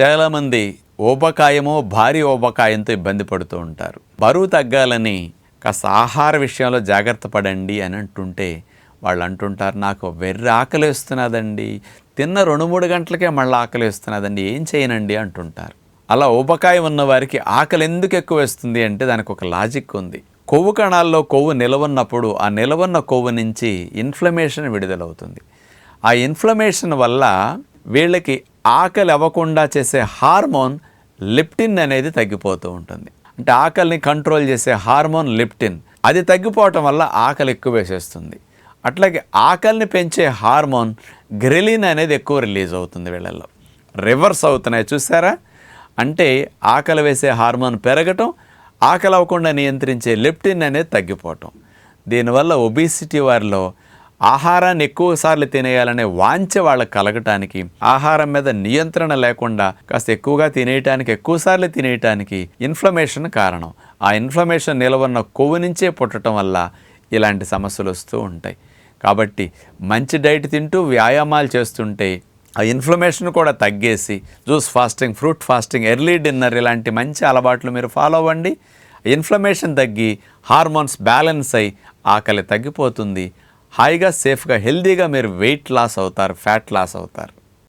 చాలామంది ఊబకాయమో భారీ ఊబకాయంతో ఇబ్బంది పడుతూ ఉంటారు. బరువు తగ్గాలని కాస్త ఆహార విషయంలో జాగ్రత్త పడండి అని అంటుంటే వాళ్ళు అంటుంటారు నాకు వెర్రి ఆకలి వేస్తున్నదండి. తిన్న రెండు మూడు గంటలకే మళ్ళీ ఆకలి వేస్తున్నదండి. ఏం చేయనండి? అంటుంటారు. అలా ఊబకాయం ఉన్న వారికి ఆకలి ఎందుకు ఎక్కువ వేస్తుంది అంటే దానికి ఒక లాజిక్ ఉంది. కొవ్వు కణాల్లో కొవ్వు నిలవన్నప్పుడు ఆ నిలవన్న కొవ్వు నుంచి ఇన్ఫ్లమేషన్ విడుదలవుతుంది. ఆ ఇన్ఫ్లమేషన్ వల్ల వీళ్ళకి ఆకలి అవ్వకుండా చేసే హార్మోన్ లిప్టిన్ అనేది తగ్గిపోతూ ఉంటుంది. అంటే ఆకలిని కంట్రోల్ చేసే హార్మోన్ లిప్టిన్ అది తగ్గిపోవటం వల్ల ఆకలి ఎక్కువ వేసేస్తుంది. అట్లాగే ఆకలిని పెంచే హార్మోన్ గ్రెలిన్ అనేది ఎక్కువ రిలీజ్ అవుతుంది వీళ్ళల్లో. రివర్స్ అవుతున్నాయి చూసారా? అంటే ఆకలి వేసే హార్మోన్ పెరగటం ఆకలి అవ్వకుండా నియంత్రించే లిప్టిన్ అనేది తగ్గిపోవటం. దీనివల్ల ఒబీసిటీ వారిలో ఆహారాన్ని ఎక్కువ సార్లు తినేయాలనే వాంఛ వాళ్ళకి కలగటానికి ఆహారం మీద నియంత్రణ లేకుండా కాస్త ఎక్కువగా తినేయటానికి ఎక్కువ సార్లు తినేయటానికి ఇన్ఫ్లమేషన్ కారణం. ఆ ఇన్ఫ్లమేషన్ నిలవన్న కొవ్వు నుంచే పుట్టడం వల్ల ఇలాంటి సమస్యలు వస్తూ ఉంటాయి. కాబట్టి మంచి డైట్ తింటూ వ్యాయామాలు చేస్తుంటే ఆ ఇన్ఫ్లమేషన్ కూడా తగ్గేసి juice fasting fruit fasting early dinner ఇలాంటి మంచి అలవాట్లు మీరు ఫాలో అవ్వండి. ఇన్ఫ్లమేషన్ తగ్గి హార్మోన్స్ బ్యాలెన్స్ అయి ఆకలి తగ్గిపోతుంది. హాయిగా సేఫ్గా హెల్దీగా మీరు వెయిట్ లాస్ అవుతారు ఫ్యాట్ లాస్ అవుతారు.